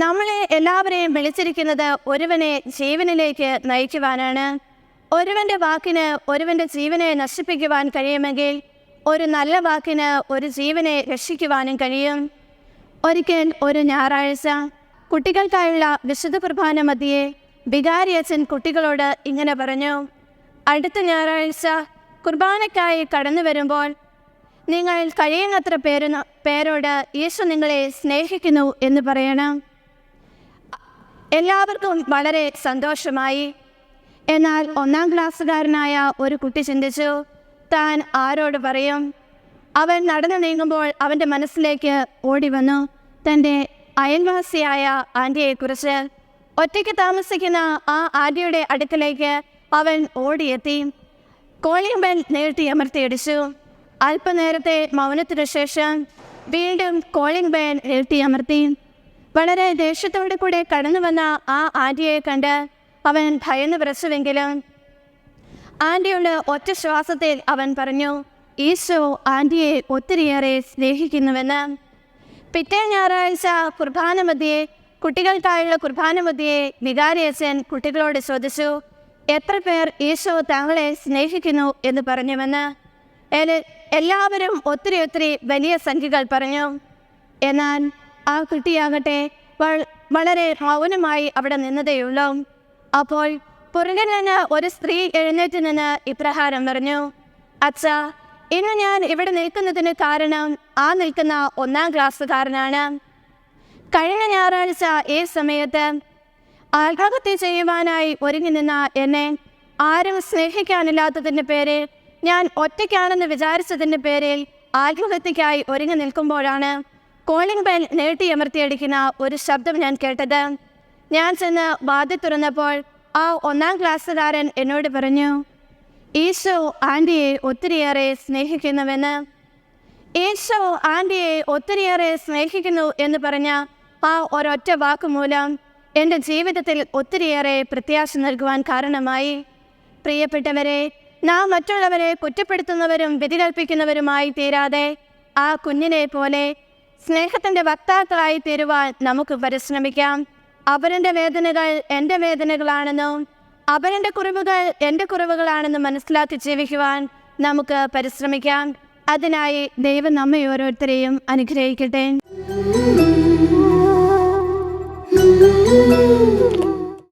നമ്മളെ എല്ലാവരെയും വിളിച്ചിരിക്കുന്നത് ഒരുവനെ ജീവനിലേക്ക് നയിക്കുവാനാണ്. ഒരുവന്റെ വാക്കിന് ഒരുവന്റെ ജീവനെ നശിപ്പിക്കുവാൻ കഴിയുമെങ്കിൽ ഒരു നല്ല വാക്കിന് ഒരു ജീവനെ രക്ഷിക്കുവാനും കഴിയും. ഒരിക്കൽ ഒരു ഞായറാഴ്ച കുട്ടികൾക്കായുള്ള വിശുദ്ധ കുർബാന മതിയെ വികാരി അച്ഛൻ കുട്ടികളോട് ഇങ്ങനെ പറഞ്ഞു അടുത്ത ഞായറാഴ്ച കുർബാനയ്ക്കായി കടന്നു വരുമ്പോൾ നിങ്ങൾ കഴിയുന്നത്ര പേര് പേരോട് യേശു നിങ്ങളെ സ്നേഹിക്കുന്നു എന്ന് പറയണം. എല്ലാവർക്കും വളരെ സന്തോഷമായി. എന്നാൽ ഒന്നാം ക്ലാസ്സുകാരനായ ഒരു കുട്ടി ചിന്തിച്ചു താൻ ആരോട് പറയും? അവൻ നടന്നു നീങ്ങുമ്പോൾ അവന്റെ മനസ്സിലേക്ക് ഓടി വന്നു. തന്റെ അയൽവാസിയായ ആന്റിയെക്കുറിച്ച് ഒറ്റയ്ക്ക് താമസിക്കുന്ന ആ ആന്റിയുടെ അടുക്കലേക്ക് അവൻ ഓടിയെത്തി. കോളിംഗ് ബെൽ നീട്ടി അമർത്തിയടിച്ചു അല്പനേരത്തെ മൗനത്തിനു ശേഷം വീണ്ടും കോളിംഗ് ബെൽ നീട്ടി അമർത്തി. വളരെ ദേഷ്യത്തോടെ കൂടെ കടന്നു വന്ന ആ ആന്റിയെ കണ്ട് അവൻ ഭയന്ന് വിറച്ചുവെങ്കിലും ആന്റിയുടെ ഒറ്റ ശ്വാസത്തിൽ അവൻ പറഞ്ഞു ഈശോ ആന്റിയെ ഒത്തിരിയേറെ സ്നേഹിക്കുന്നുവെന്ന്. പിറ്റേ ഞായറാഴ്ച കുർബാന മധ്യേ കുട്ടികൾക്കായുള്ള കുർബാന മധ്യേ വികാരിയച്ഛൻ കുട്ടികളോട് ചോദിച്ചു എത്ര പേർ ഈശോ താങ്കളെ സ്നേഹിക്കുന്നു എന്ന് പറഞ്ഞുവെന്ന്? എല്ലാവരും ഒത്തിരി ഒത്തിരി വലിയ സംഖ്യകൾ പറഞ്ഞു. എന്നാൽ ആ കുട്ടിയാകട്ടെ വളരെ മൗനമായി അവിടെ നിന്നതേയുള്ളൂ അപ്പോൾ പുറകിൽ നിന്ന് ഒരു സ്ത്രീ എഴുന്നേറ്റ് നിന്ന് ഇപ്രകാരം പറഞ്ഞു അച്ഛ ഇന്ന് ഞാൻ ഇവിടെ നിൽക്കുന്നതിന് കാരണം ആ നിൽക്കുന്ന ഒന്നാം ക്ലാസ്സുകാരനാണ്. കഴിഞ്ഞ ഞായറാഴ്ച ഈ സമയത്ത് ആത്മഹത്യ ചെയ്യുവാനായി ഒരുങ്ങി നിന്ന എന്നെ ആരും സ്നേഹിക്കാനില്ലാത്തതിന്റെ പേരിൽ ഞാൻ ഒറ്റയ്ക്കാണെന്ന് വിചാരിച്ചതിന്റെ പേരിൽ ആത്മഹത്യക്കായി ഒരുങ്ങി നിൽക്കുമ്പോഴാണ് കോളിംഗ് ബെൽ നീട്ടിയമർത്തിയടിക്കുന്ന ഒരു ശബ്ദം ഞാൻ കേട്ടത്. ഞാൻ ചെന്ന് വാതി തുറന്നപ്പോൾ ആ ഒന്നാം ക്ലാസ്സുകാരൻ എന്നോട് പറഞ്ഞു ഈശോ ആന്റിയെ ഒത്തിരിയേറെ സ്നേഹിക്കുന്നുവെന്ന്. ഈശോ ആന്റിയെ ഒത്തിരിയേറെ സ്നേഹിക്കുന്നു എന്ന് പറഞ്ഞ ആ ഒരൊറ്റ വാക്കുമൂലം എന്റെ ജീവിതത്തിൽ ഒത്തിരിയേറെ പ്രത്യാശ നൽകുവാൻ കാരണമായി. പ്രിയപ്പെട്ടവരെ നാം മറ്റുള്ളവരെ കുറ്റപ്പെടുത്തുന്നവരും വ്യതികൽപ്പിക്കുന്നവരുമായി തീരാതെ ആ കുഞ്ഞിനെ പോലെ സ്നേഹത്തിന്റെ വക്താക്കളായി തീരുവാൻ നമുക്ക് പരിശ്രമിക്കാം അവരന്റെ വേദനകൾ എന്റെ വേദനകളാണെന്നും അവരന്റെ കുറവുകൾ എന്റെ കുറിവുകളാണെന്നും മനസ്സിലാക്കി ജീവിക്കുവാൻ നമുക്ക് പരിശ്രമിക്കാം. അതിനായി ദൈവം നമ്മെ ഓരോരുത്തരെയും അനുഗ്രഹിക്കട്ടെ.